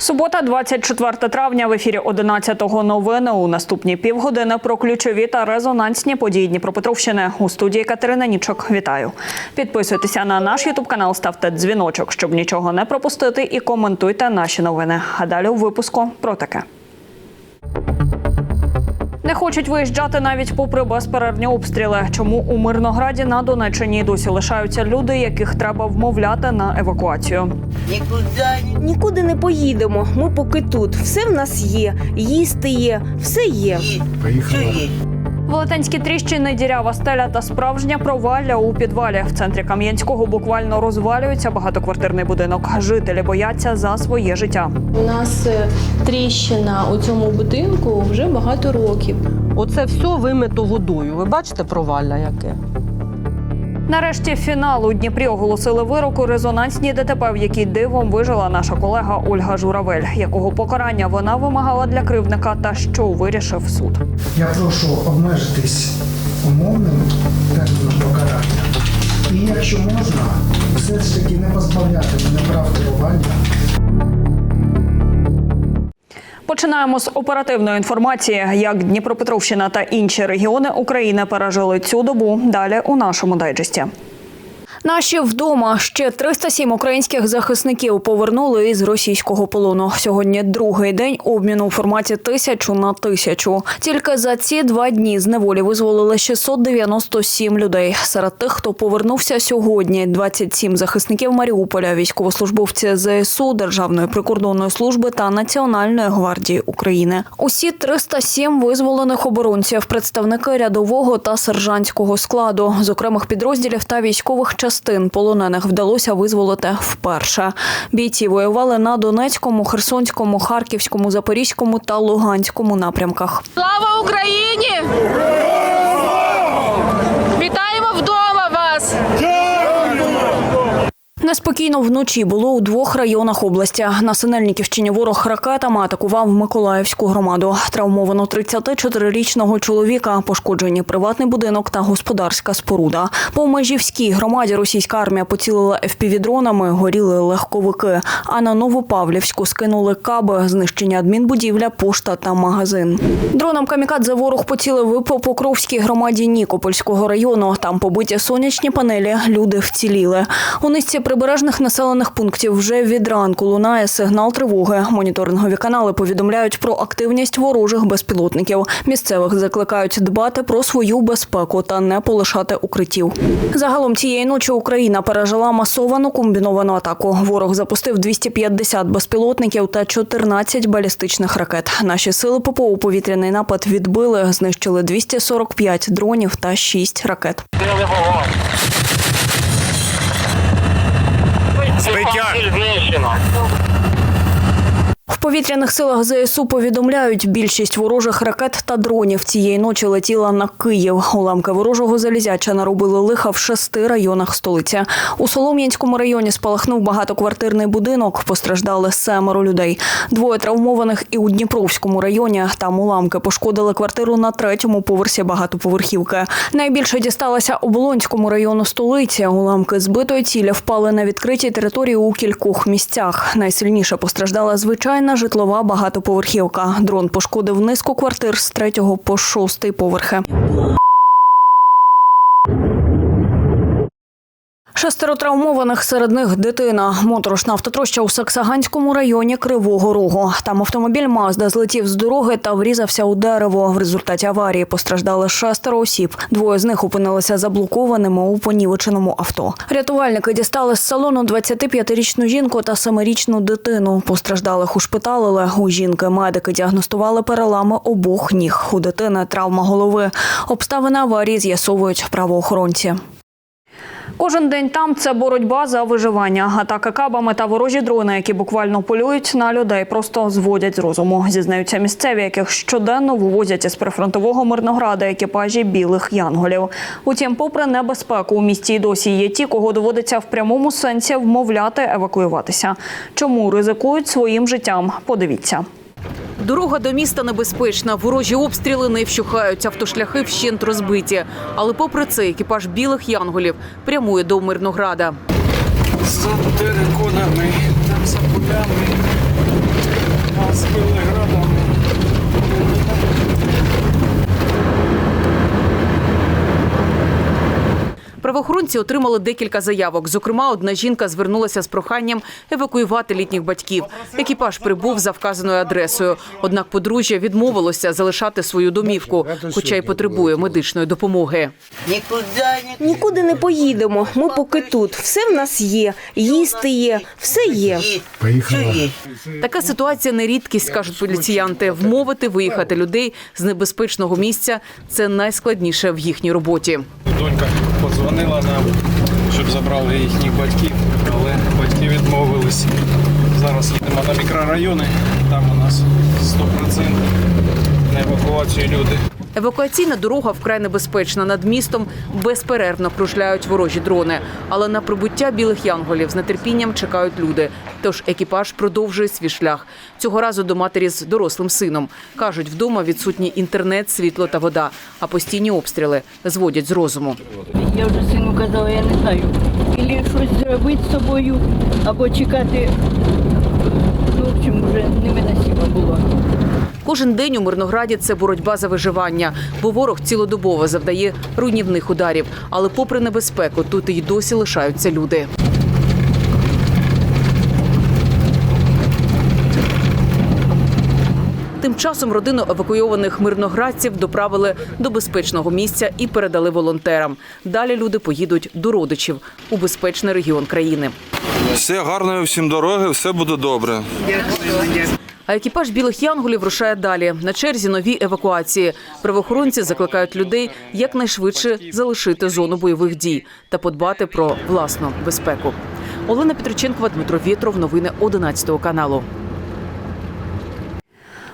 Субота, 24 травня. В ефірі 11-го новини. У наступні півгодини про ключові та резонансні події Дніпропетровщини. У студії Катерина Нічок. Вітаю. Підписуйтеся на наш ютуб канал, ставте дзвіночок, щоб нічого не пропустити, і коментуйте наші новини. А далі у випуску про таке. Не хочуть виїжджати навіть попри безперервні обстріли. Чому у Мирнограді на Донеччині досі лишаються люди, яких треба вмовляти на евакуацію? Нікуди Нікуди не поїдемо. Ми поки тут. Все в нас є. Їсти є, все є. є? Велетенські тріщини, дірява стеля та справжня провалля у підвалі. В центрі Кам'янського буквально розвалюється багатоквартирний будинок. Жителі бояться за своє життя. У нас е, тріщина у цьому будинку вже багато років. Оце все вимито водою. Ви бачите провалля яке? Нарешті фінал у Дніпрі оголосили вирок у резонансній ДТП, в якій дивом вижила наша колега Ольга Журавель, якого покарання вона вимагала для кривдника та що вирішив суд. Я прошу обмежитись умовним терміном покарання. І якщо можна, все ж таки не позбавляти мене прав керування. Починаємо з оперативної інформації, як Дніпропетровщина та інші регіони України пережили цю добу. Далі у нашому дайджесті. Наші вдома ще 307 українських захисників повернули із російського полону. Сьогодні другий день обміну у форматі тисячу на тисячу. Тільки за ці два дні з неволі визволили 697 людей. Серед тих, хто повернувся сьогодні, 27 захисників Маріуполя, військовослужбовці ЗСУ, Державної прикордонної служби та Національної гвардії України. Усі 307 визволених оборонців, представники рядового та сержантського складу з окремих підрозділів та військових частин полонених вдалося визволити вперше. Бійці воювали на Донецькому, Херсонському, Харківському, Запорізькому та Луганському напрямках. Слава Україні! Вітаємо вдома вас! Неспокійно вночі було у двох районах області. На Синельниківщині ворог ракетами атакував Миколаївську громаду. Травмовано 34-річного чоловіка, пошкоджені приватний будинок та господарська споруда. По Межівській громаді російська армія поцілила ФПВ-дронами, горіли легковики. А на Новопавлівську скинули каби, знищені адмінбудівля, пошта та магазин. Дроном камікадзе ворог поцілив по Покровській громаді Нікопольського району. Там побиті сонячні панелі, люди вціліли. У низці прибережних населених пунктів вже від ранку лунає сигнал тривоги. Моніторингові канали повідомляють про активність ворожих безпілотників. Місцевих закликають дбати про свою безпеку та не полишати укриттів. Загалом цієї ночі Україна пережила масовану комбіновану атаку. Ворог запустив 250 безпілотників та 14 балістичних ракет. Наші сили ППО повітряний напад відбили, знищили 245 дронів та 6 ракет. Спиття. Повітряних силах ЗСУ повідомляють, більшість ворожих ракет та дронів цієї ночі летіла на Київ. Уламки ворожого залізяча наробили лиха в шести районах столиці. У Солом'янському районі спалахнув багатоквартирний будинок. Постраждали семеро людей. Двоє травмованих і у Дніпровському районі. Там уламки пошкодили квартиру на третьому поверсі багатоповерхівки. Найбільше дісталося Оболонському району столиці. Уламки збитої цілі впали на відкритій території у кількох місцях. Найсильніше постраждала звичайна житлова багатоповерхівка. Дрон пошкодив низку квартир з третього по шостий поверхи. Шестеро травмованих серед них дитина. Моторошна автотроща у Саксаганському районі Кривого Рогу. Там автомобіль Мазда злетів з дороги та врізався у дерево. В результаті аварії постраждали шестеро осіб. Двоє з них опинилися заблокованими у понівеченому авто. Рятувальники дістали з салону 25-річну жінку та 7-річну дитину. Постраждалих ушпиталили. У жінки медики діагностували перелами обох ніг. У дитини травма голови. Обставини аварії з'ясовують правоохоронці. Кожен день там це боротьба за виживання. Атаки кабами та ворожі дрони, які буквально полюють на людей, просто зводять з розуму. Зізнаються місцеві, яких щоденно вивозять із прифронтового Мирнограда екіпажі білих янголів. Утім, попри небезпеку, у місті досі є ті, кого доводиться в прямому сенсі вмовляти евакуюватися. Чому ризикують своїм життям? Подивіться. Дорога до міста небезпечна. Ворожі обстріли не вщухають, автошляхи вщент розбиті. Але попри це, екіпаж білих янголів прямує до Мирнограда. За териконами, там за полями. Правоохоронці отримали декілька заявок. Зокрема, одна жінка звернулася з проханням евакуювати літніх батьків. Екіпаж прибув за вказаною адресою. Однак подружжя відмовилося залишати свою домівку, хоча й потребує медичної допомоги. Никуда не Нікуди не поїдемо. Ми поки тут. Все в нас є. Їсти є, все є. Поїхала. Така ситуація не рідкість, кажуть поліціянти. Вмовити виїхати людей з небезпечного місця це найскладніше в їхній роботі. Донька подзвонила нам, щоб забрали їхніх батьків, але батьки відмовились. Зараз їдемо на мікрорайони, там у нас 100% на евакуацію люди. Евакуаційна дорога вкрай небезпечна. Над містом безперервно кружляють ворожі дрони. Але на прибуття білих янголів з нетерпінням чекають люди. Тож екіпаж продовжує свій шлях. Цього разу до матері з дорослим сином. Кажуть, вдома відсутні інтернет, світло та вода, а постійні обстріли зводять з розуму. Я вже сину казала, я не знаю. Ілі щось зробити з собою, або чекати. Ну, в общем, вже невиносимо було. Кожен день у Мирнограді це боротьба за виживання, бо ворог цілодобово завдає руйнівних ударів. Але попри небезпеку, тут і досі лишаються люди. Тим часом родину евакуйованих мирноградців доправили до безпечного місця і передали волонтерам. Далі люди поїдуть до родичів у безпечний регіон країни. Все гарної всім дороги, все буде добре. А екіпаж білих янголів рушає далі. На черзі нові евакуації. Правоохоронці закликають людей якнайшвидше залишити зону бойових дій та подбати про власну безпеку. Олена Петриченкова, Дмитро Вєтров. Новини 11 каналу.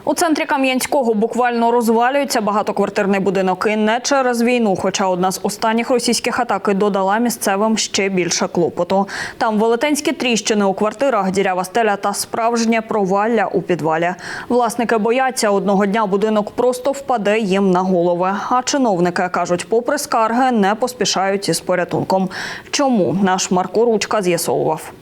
У центрі Кам'янського буквально розвалюється багатоквартирний будинок і не через війну. Хоча одна з останніх російських атак додала місцевим ще більше клопоту. Там велетенські тріщини у квартирах, дірява стеля та справжнє провалля у підвалі. Власники бояться, одного дня будинок просто впаде їм на голови. А чиновники кажуть, попри скарги, не поспішають із порятунком. Чому наш Марко Ручка з'ясовував?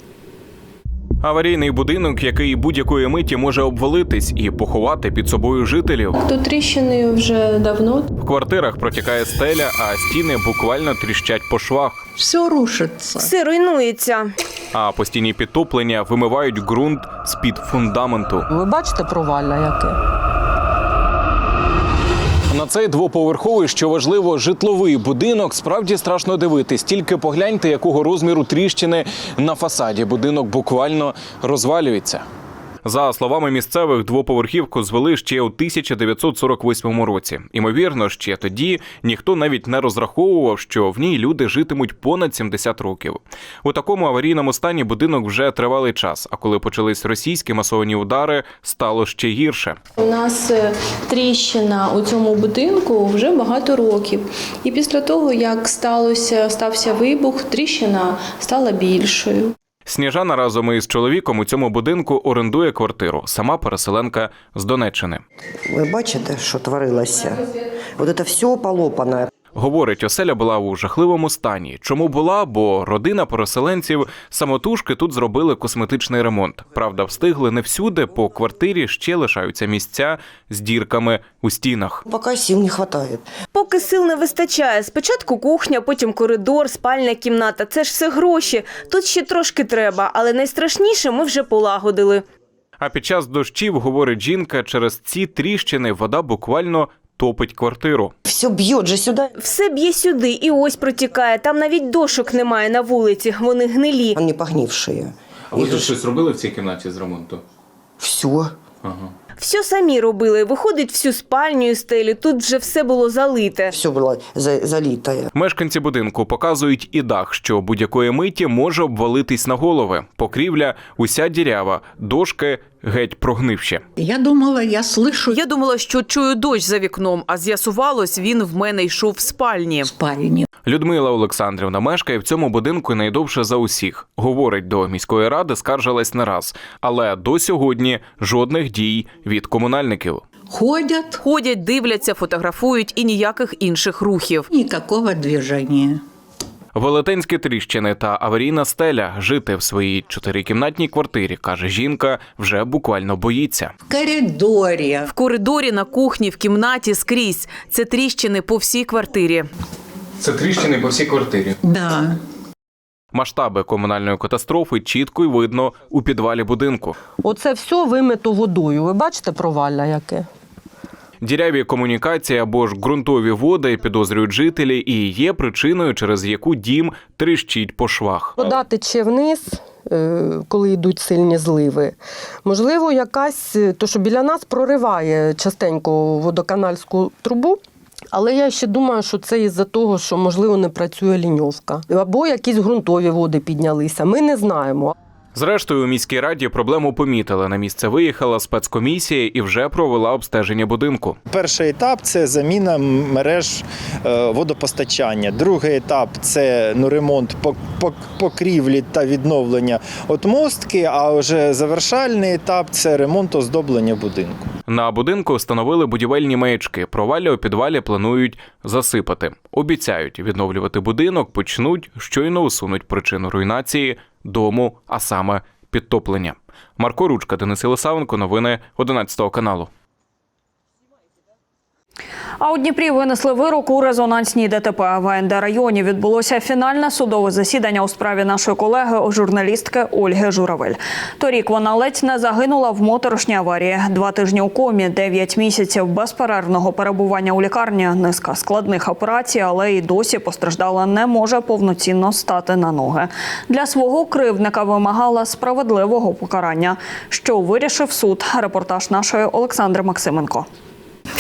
Аварійний будинок, який будь-якої миті може обвалитись і поховати під собою жителів. Тут тріщини вже давно. В квартирах протікає стеля, а стіни буквально тріщать по швах. Все рушиться. Все руйнується. А постійні підтоплення вимивають ґрунт з під фундаменту. Ви бачите провалля яке? На цей двоповерховий, що важливо, житловий будинок справді страшно дивитись. Тільки погляньте, якого розміру тріщини на фасаді. Будинок буквально розвалюється. За словами місцевих, двоповерхівку звели ще у 1948 році. Імовірно, ще тоді ніхто навіть не розраховував, що в ній люди житимуть понад 70 років. У такому аварійному стані будинок вже тривалий час. А коли почались російські масовані удари, стало ще гірше. У нас е, тріщина у цьому будинку вже багато років. І після того, як сталося, стався вибух, тріщина стала більшою. Сніжана разом із чоловіком у цьому будинку орендує квартиру. Сама переселенка з Донеччини. Ви бачите, що творилося? От це все полопане. Говорить, оселя була у жахливому стані. Чому була? Бо родина переселенців самотужки тут зробили косметичний ремонт. Правда, встигли не всюди. По квартирі ще лишаються місця з дірками у стінах. Поки сил не вистачає. Поки сил не вистачає. Спочатку кухня, потім коридор, спальня кімната. Це ж все гроші. Тут ще трошки треба, але найстрашніше ми вже полагодили. А під час дощів, говорить жінка, через ці тріщини вода буквально топить квартиру. Все б'є же сюди. Все б'є сюди і ось протікає. Там навіть дошок немає на вулиці. Вони гнилі. Вони погнивші. Їх ж- щось робили в цій кімнаті з ремонту? Все. Все самі робили. Виходить всю спальню і стелю. Тут вже все було залите. Все було за- залите. Мешканці будинку показують і дах, що будь-якої миті може обвалитись на голови. Покрівля уся дірява, дошки геть прогнивші. Я думала, я слышу Я думала, що чую дощ за вікном, а з'ясувалось, він в мене йшов в спальні. спальні. Людмила Олександрівна мешкає в цьому будинку найдовше за усіх. Говорить, до міської ради скаржилась не раз, але до сьогодні жодних дій від комунальників. Ходять, Ходять, дивляться, фотографують і ніяких інших рухів. ніякого движення. Велетенські тріщини та аварійна стеля жити в своїй чотирикімнатній квартирі, каже жінка, вже буквально боїться. В коридорі. В коридорі, на кухні, в кімнаті скрізь. Це тріщини по всій квартирі. Це тріщини по всій квартирі. Да. Масштаби комунальної катастрофи чітко й видно у підвалі будинку. Оце все вимито водою. Ви бачите провалля яке? Діряві комунікації або ж ґрунтові води підозрюють жителі і є причиною, через яку дім тріщить по швах. Вода тече вниз, е, коли йдуть сильні зливи. Можливо, якась, е, то що біля нас прориває частенько водоканальську трубу. Але я ще думаю, що це із-за того, що можливо не працює ліньовка. Або якісь ґрунтові води піднялися. Ми не знаємо. Зрештою, у міській раді проблему помітили. На місце виїхала спецкомісія і вже провела обстеження будинку. Перший етап це заміна мереж е, водопостачання. Другий етап це ну, ремонт пок- пок- покрівлі та відновлення отмостки. А вже завершальний етап це ремонт оздоблення будинку. На будинку встановили будівельні маячки. Провалля у підвалі планують засипати. Обіцяють відновлювати будинок, почнуть щойно усунуть причину руйнації дому, а саме підтоплення. Марко Ручка, Денис Лисавенко, новини 11 каналу. А у Дніпрі винесли вирок у резонансній ДТП. В АНД районі відбулося фінальне судове засідання у справі нашої колеги, журналістки Ольги Журавель. Торік вона ледь не загинула в моторошній аварії. Два тижні у комі, дев'ять місяців безперервного перебування у лікарні, низка складних операцій, але й досі постраждала не може повноцінно стати на ноги. Для свого кривдника вимагала справедливого покарання. Що вирішив суд? Репортаж нашої Олександри Максименко.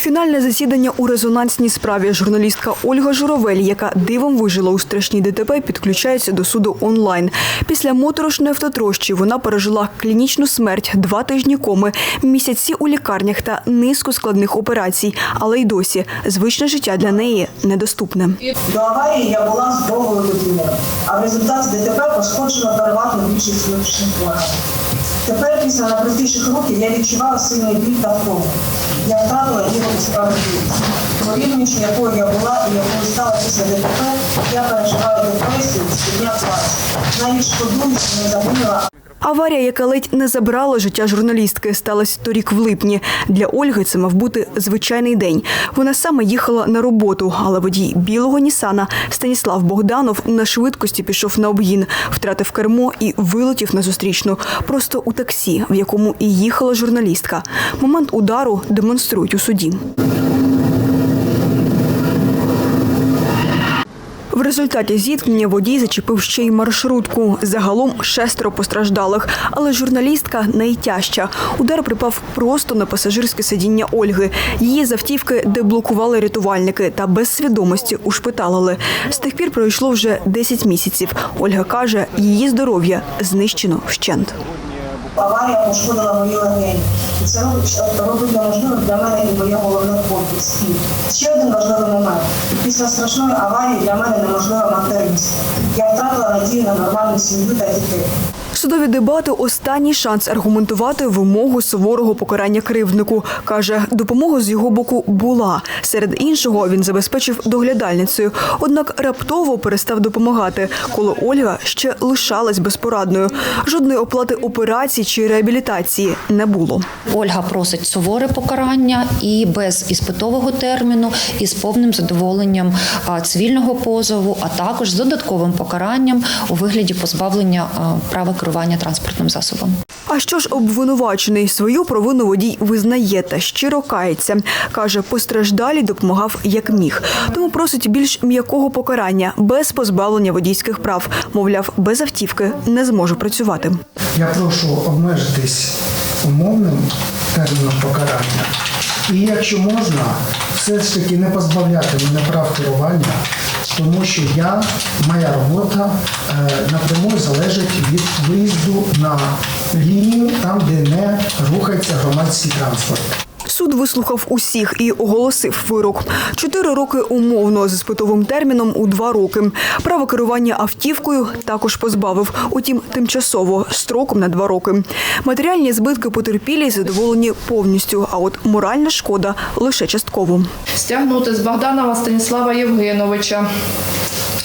Фінальне засідання у резонансній справі. Журналістка Ольга Журавель, яка дивом вижила у страшній ДТП, підключається до суду онлайн. Після моторошної автотрощі вона пережила клінічну смерть, два тижні коми, місяці у лікарнях та низку складних операцій. Але й досі звичне життя для неї недоступне. До аварії я була здоровою людиною, а в результаті ДТП пошкоджено переважно більшість внутрішніх органів. Тепер після найпростіших років я відчувала сильний біль та втому. Я втратила віру у справедливість. Порівнюючи, якою я була і якою стала після ДТП, я переживала депресію, щодня плач. Навіть шкодую, що не загинула, Аварія, яка ледь не забрала життя журналістки, сталася торік в липні. Для Ольги це мав бути звичайний день. Вона саме їхала на роботу, але водій білого Нісана Станіслав Богданов на швидкості пішов на обгін, втратив кермо і вилетів на зустрічну. Просто у таксі, в якому і їхала журналістка. Момент удару демонструють у суді. В результаті зіткнення водій зачепив ще й маршрутку. Загалом шестеро постраждалих, але журналістка найтяжча. Удар припав просто на пасажирське сидіння Ольги. Її з автівки деблокували рятувальники та без свідомості ушпиталили. З тих пір пройшло вже 10 місяців. Ольга каже, її здоров'я знищено вщент. Аварія пошкодила мої легені. І це робить, робить неможливим для мене і моє головне спів. Ще один важливий момент. Після страшної аварії для мене неможлива матерність. Я втратила надію на нормальну сім'ю та дітей. Судові дебати останній шанс аргументувати вимогу суворого покарання кривднику. Каже, допомога з його боку була. Серед іншого він забезпечив доглядальницею. Однак раптово перестав допомагати, коли Ольга ще лишалась безпорадною. Жодної оплати операцій чи реабілітації не було. Ольга просить суворе покарання і без іспитового терміну, і з повним задоволенням цивільного позову, а також з додатковим покаранням у вигляді позбавлення права керування транспортним засобом. А що ж обвинувачений свою провину водій визнає та щиро кається. Каже, постраждалі допомагав як міг. Тому просить більш м'якого покарання без позбавлення водійських прав. Мовляв, без автівки не зможе працювати. Я прошу обмежитись умовним терміном покарання. І якщо можна, все ж таки не позбавляти мене прав керування, тому що я, моя робота е, напряму залежить від виїзду на лінію, там, де не рухається громадський транспорт. Суд вислухав усіх і оголосив вирок. Чотири роки умовно з іспитовим терміном у два роки. Право керування автівкою також позбавив, утім, тимчасово строком на два роки. Матеріальні збитки потерпілі задоволені повністю, а от моральна шкода лише частково. стягнути з Богданова Станіслава Євгеновича.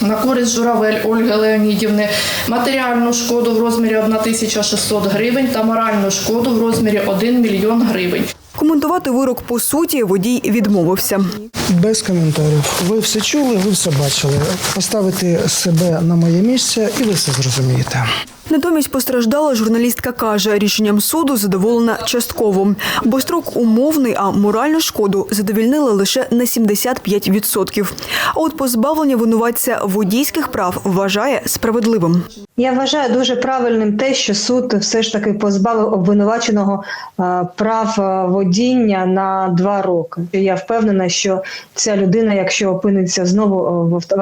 На користь Журавель Ольги Леонідівни матеріальну шкоду в розмірі 1600 гривень та моральну шкоду в розмірі 1 мільйон гривень. Коментувати вирок по суті водій відмовився. Без коментарів. Ви все чули, ви все бачили. Поставити себе на моє місце і ви все зрозумієте. Натомість постраждала журналістка каже, рішенням суду задоволена частково, бо строк умовний, а моральну шкоду задовільнили лише на 75%. А от позбавлення винуватця водійських прав вважає справедливим. Я вважаю дуже правильним те, що суд все ж таки позбавив обвинуваченого е, прав е, водіння на два роки. Я впевнена, що ця людина, якщо опиниться знову е,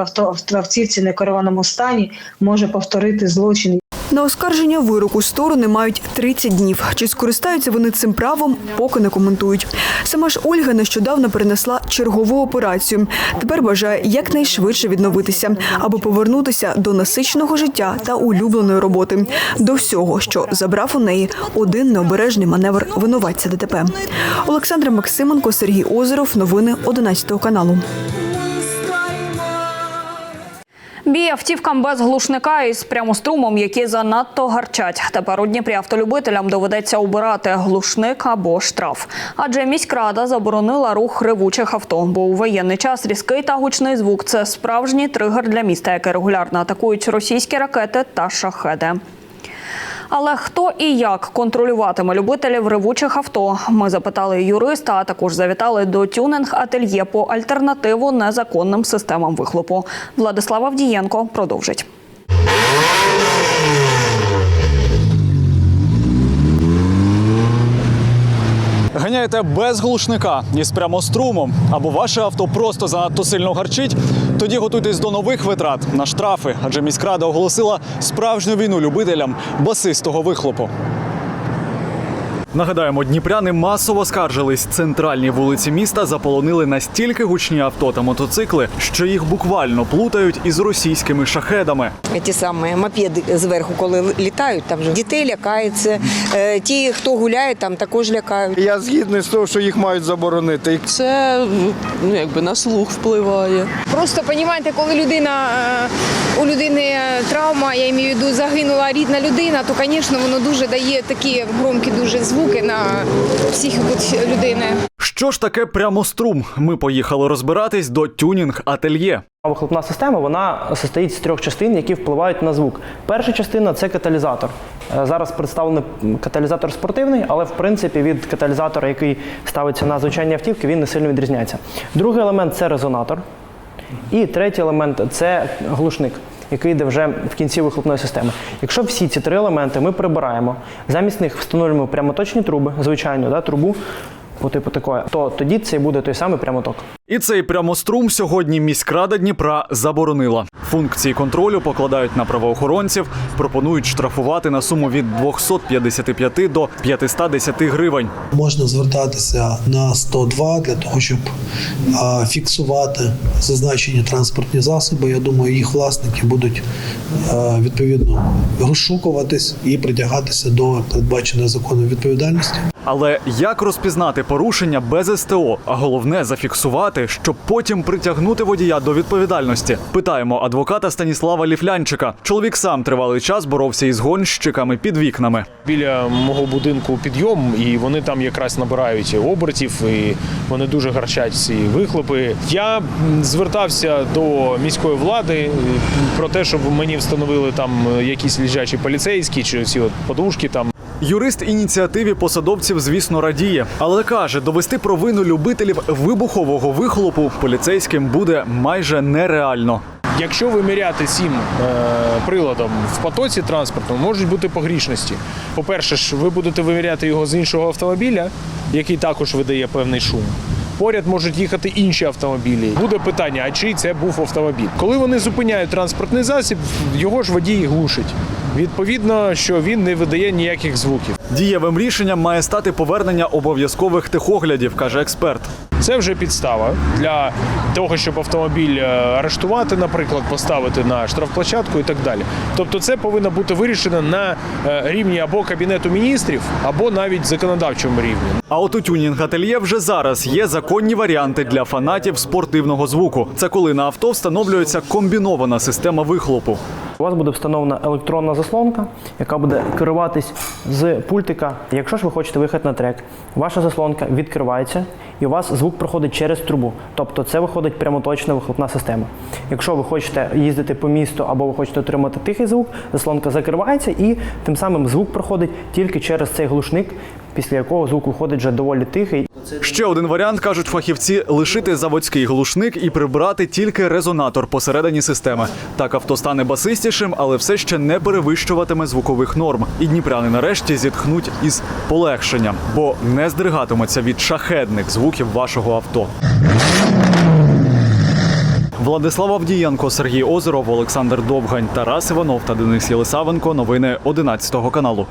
в автівці в некерованому стані, може повторити злочин. На оскарження вироку сторони мають 30 днів. Чи скористаються вони цим правом, поки не коментують. Сама ж Ольга нещодавно перенесла чергову операцію. Тепер бажає якнайшвидше відновитися, аби повернутися до насиченого життя та улюбленої роботи. До всього, що забрав у неї один необережний маневр винуватця ДТП. Олександра Максименко, Сергій Озеров. Новини 11 каналу. Бій автівкам без глушника із прямострумом, які занадто гарчать. Тепер у Дніпрі автолюбителям доведеться обирати глушник або штраф. Адже міськрада заборонила рух ревучих авто, бо у воєнний час різкий та гучний звук це справжній тригер для міста, яке регулярно атакують російські ракети та шахеди. Але хто і як контролюватиме любителів ревучих авто? Ми запитали юриста, а також завітали до тюнинг ательє по альтернативу незаконним системам вихлопу. Владислав Авдієнко продовжить. Ганяєте без глушника із прямострумом, або ваше авто просто занадто сильно гарчить. Тоді готуйтесь до нових витрат на штрафи, адже міськрада оголосила справжню війну любителям басистого вихлопу. Нагадаємо, дніпряни масово скаржились. Центральні вулиці міста заполонили настільки гучні авто та мотоцикли, що їх буквально плутають із російськими шахедами. Ті самі мопеди зверху, коли літають, там же дітей лякаються. Е, Ті, хто гуляє, там також лякають. Я згідний з того, що їх мають заборонити. Це ну якби на слух впливає. Просто розумієте, коли людина е, у людини травма, я маю в виду, загинула рідна людина, то, звісно, воно дуже дає такі громкі дуже звуки на психіку людини. Що ж таке прямострум? Ми поїхали розбиратись до тюнінг ательє. Вихлопна система вона состоїть з трьох частин, які впливають на звук. Перша частина це каталізатор. Е, Зараз представлений каталізатор спортивний, але в принципі від каталізатора, який ставиться на звичайні автівки, він не сильно відрізняється. Другий елемент це резонатор. І третій елемент це глушник, який йде вже в кінці вихлопної системи. Якщо всі ці три елементи ми прибираємо, замість них встановлюємо прямоточні труби, звичайно, да, трубу по типу такої, то тоді це буде той самий прямоток. І цей прямострум сьогодні міськрада Дніпра заборонила. Функції контролю покладають на правоохоронців, пропонують штрафувати на суму від 255 до 510 гривень. Можна звертатися на 102 для того, щоб фіксувати зазначені транспортні засоби. Я думаю, їх власники будуть відповідно розшукуватись і притягатися до передбаченої законом відповідальності. Але як розпізнати порушення без СТО, а головне зафіксувати, щоб потім притягнути водія до відповідальності? Питаємо адвоката Станіслава Ліфлянчика. Чоловік сам тривалий час боровся із гонщиками під вікнами. Біля мого будинку підйом, і вони там якраз набирають обертів, і вони дуже гарчать ці вихлопи. Я звертався до міської влади е, про те, щоб мені встановили там е, якісь лежачі поліцейські чи ці от подушки там. Юрист ініціативі посадовців, звісно, радіє, але каже, довести провину любителів вибухового вихлопу поліцейським буде майже нереально. Якщо виміряти цим е, приладом в потоці транспорту, можуть бути погрішності. По-перше, ж ви будете виміряти його з іншого автомобіля, який також видає певний шум. Поряд можуть їхати інші автомобілі. Буде питання, а чий це був автомобіль? Коли вони зупиняють транспортний засіб, його ж водій глушить. Відповідно, що він не видає ніяких звуків. Дієвим рішенням має стати повернення обов'язкових тихоглядів, каже експерт. Це вже підстава для того, щоб автомобіль е, арештувати, наприклад, поставити на штрафплощадку і так далі. Тобто, це повинно бути вирішено на е, рівні або кабінету міністрів, або навіть законодавчому рівні. А от у тюнінг ательє вже зараз є законні варіанти для фанатів спортивного звуку. Це коли на авто встановлюється комбінована система вихлопу. У вас буде встановлена електронна заслонка, яка буде керуватись з пультика. Якщо ж ви хочете виїхати на трек, ваша заслонка відкривається і у вас звук проходить через трубу. Тобто це виходить прямоточна вихлопна система. Якщо ви хочете їздити по місту або ви хочете отримати тихий звук, заслонка закривається і тим самим звук проходить тільки через цей глушник, після якого звук виходить вже доволі тихий. Ще один варіант кажуть фахівці лишити заводський глушник і прибрати тільки резонатор посередині системи. Так авто стане басистішим, але все ще не перевищуватиме звукових норм. І дніпряни нарешті зітхнуть із полегшенням, бо не здригатимуться від шахедних звуків вашого авто. Владислав Авдієнко, Сергій Озеров, Олександр Довгань, Тарас Іванов та Денис Єлисавенко. Новини 11 каналу.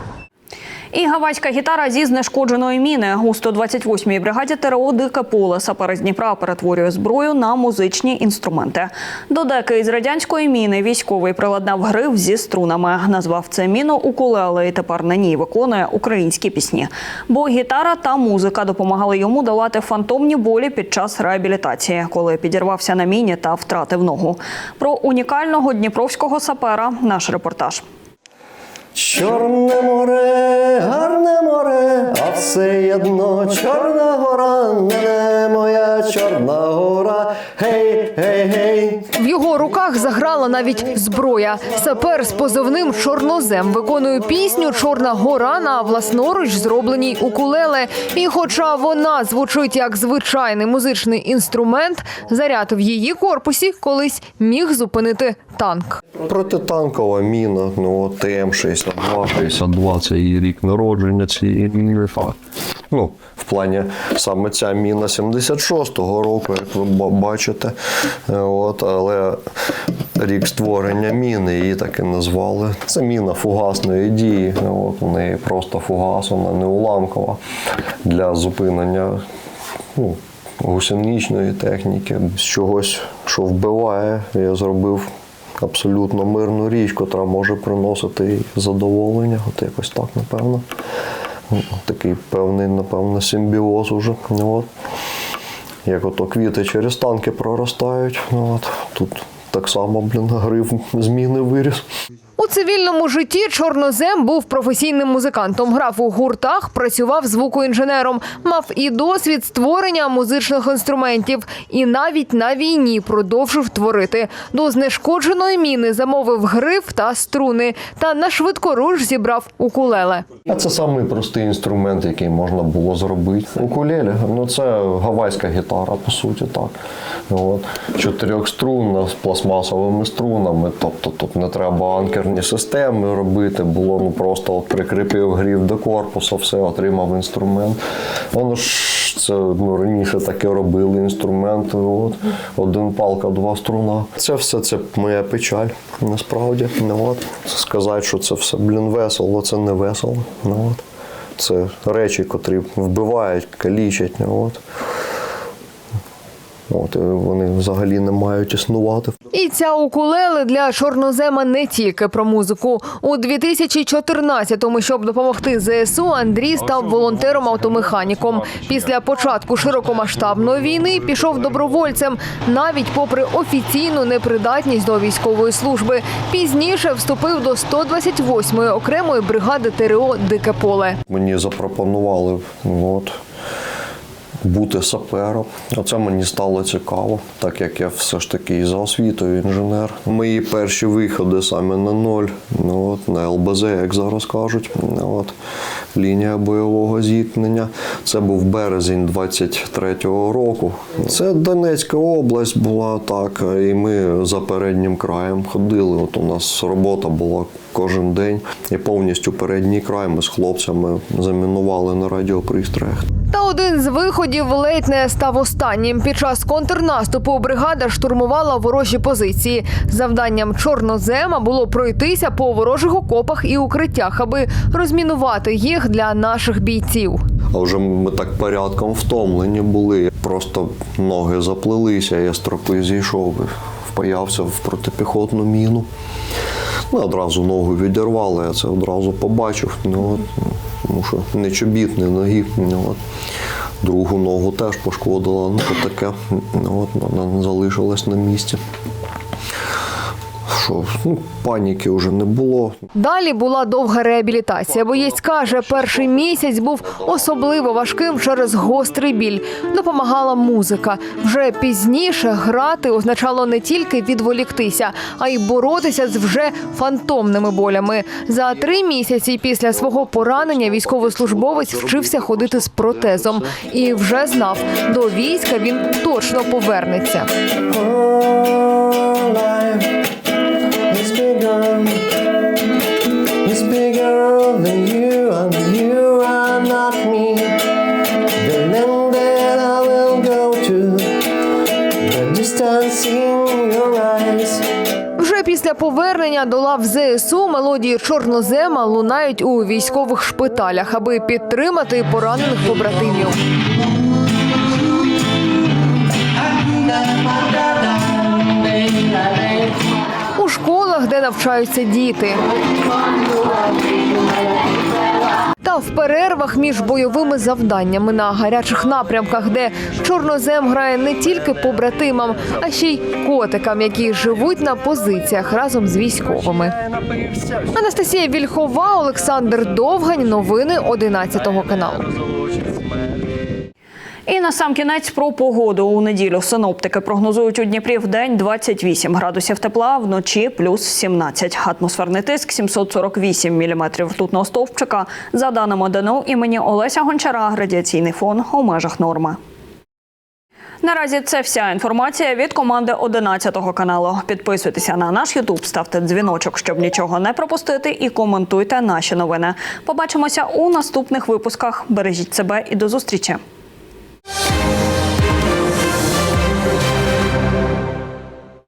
І гавайська гітара зі знешкодженої міни у 128-й бригаді ТРО Дике поле сапер з Дніпра перетворює зброю на музичні інструменти. До деки із радянської міни військовий приладнав гриф зі струнами. Назвав це міну укулеле і тепер на ній виконує українські пісні. Бо гітара та музика допомагали йому долати фантомні болі під час реабілітації, коли підірвався на міні та втратив ногу. Про унікального дніпровського сапера наш репортаж. Чорне море, гарне море, а все одно чорна гора, не моя чорна гора. Гей, гей, гей. Його руках заграла навіть зброя. Сапер з позивним Чорнозем виконує пісню Чорна гора на власноруч зробленій укулеле. І хоча вона звучить як звичайний музичний інструмент, заряд в її корпусі колись міг зупинити танк. Протитанкова міна, ну ТМ-62. 62 це її рік народження цієї міни. Ну, в плані саме ця міна 76-го року, як ви бачите. Е, От, але рік створення міни її так і назвали. Це міна фугасної дії. От, у неї просто фугас, вона не уламкова для зупинення. Ну, гусеничної техніки, з чогось, що вбиває, я зробив абсолютно мирну річ, котра може приносити задоволення, от якось так, напевно. Такий певний, напевно, симбіоз уже. От. Як ото квіти через танки проростають. Ну, От. Тут так само, блін, гриф зміни виріс. У цивільному житті Чорнозем був професійним музикантом. Грав у гуртах, працював звукоінженером, мав і досвід створення музичних інструментів. І навіть на війні продовжив творити. До знешкодженої міни замовив гриф та струни. Та на швидкоруч зібрав укулеле. Це самий простий інструмент, який можна було зробити. Укулеле, ну це гавайська гітара, по суті, так. От. Чотирьохструнна з пластмасовими струнами. Тобто тут не треба анкерні системи робити. Було ну просто от прикріпив грів до корпусу, все, отримав інструмент. Воно ж це ну, раніше таке робили інструменти. От. Один палка, два струна. Це все це моя печаль, насправді. Ну, от. Сказати, що це все, блін, весело, це не весело. Ну, от. Це речі, котрі вбивають, калічать. Ну, от. От, вони взагалі не мають існувати. І ця укулеле для чорнозема не тільки про музику. У 2014-му, щоб допомогти ЗСУ, Андрій став волонтером-автомеханіком. Після початку широкомасштабної війни пішов добровольцем, навіть попри офіційну непридатність до військової служби. Пізніше вступив до 128-ї окремої бригади ТРО Дике поле. Мені запропонували ну, от, бути сапером. Оце мені стало цікаво, так як я все ж таки і за освітою інженер. Мої перші виходи саме на ноль, ну, от, на ЛБЗ, як зараз кажуть. Ну, От, лінія бойового зіткнення. Це був березень 23-го року. Це Донецька область була так, і ми за переднім краєм ходили. От у нас робота була кожен день. І повністю передній край ми з хлопцями замінували на радіопристроях. Та один з виходів ледь не став останнім. Під час контрнаступу бригада штурмувала ворожі позиції. Завданням чорнозема було пройтися по ворожих окопах і укриттях, аби розмінувати їх для наших бійців. А вже ми так порядком втомлені були. Просто ноги заплелися, я з тропи зійшов впаявся в протипіхотну міну. Ну, одразу ногу відірвали, я це одразу побачив. Ну, от, тому що не чобіт, ноги. Ну, от. Другу ногу теж пошкодила, ну таке. Ну, от, вона залишилась на місці. Що ну, паніки вже не було. Далі була довга реабілітація. Боєць каже, перший місяць був особливо важким через гострий біль. Допомагала музика. Вже пізніше грати означало не тільки відволіктися, а й боротися з вже фантомними болями. За три місяці після свого поранення військовослужбовець вчився ходити з протезом і вже знав, до війська він точно повернеться. Після повернення до лав ЗСУ мелодії чорнозема лунають у військових шпиталях, аби підтримати поранених побратимів. У школах, де навчаються діти. В перервах між бойовими завданнями на гарячих напрямках, де чорнозем грає не тільки побратимам, а ще й котикам, які живуть на позиціях разом з військовими. Анастасія Вільхова, Олександр Довгань. Новини 11 каналу. І на сам кінець про погоду у неділю синоптики прогнозують у Дніпрі в день 28 градусів тепла, вночі плюс 17. Атмосферний тиск 748 міліметрів ртутного стовпчика. За даними ДНУ імені Олеся Гончара, радіаційний фон у межах норми. Наразі це вся інформація від команди 11 каналу. Підписуйтеся на наш Ютуб, ставте дзвіночок, щоб нічого не пропустити, і коментуйте наші новини. Побачимося у наступних випусках. Бережіть себе і до зустрічі. Thank you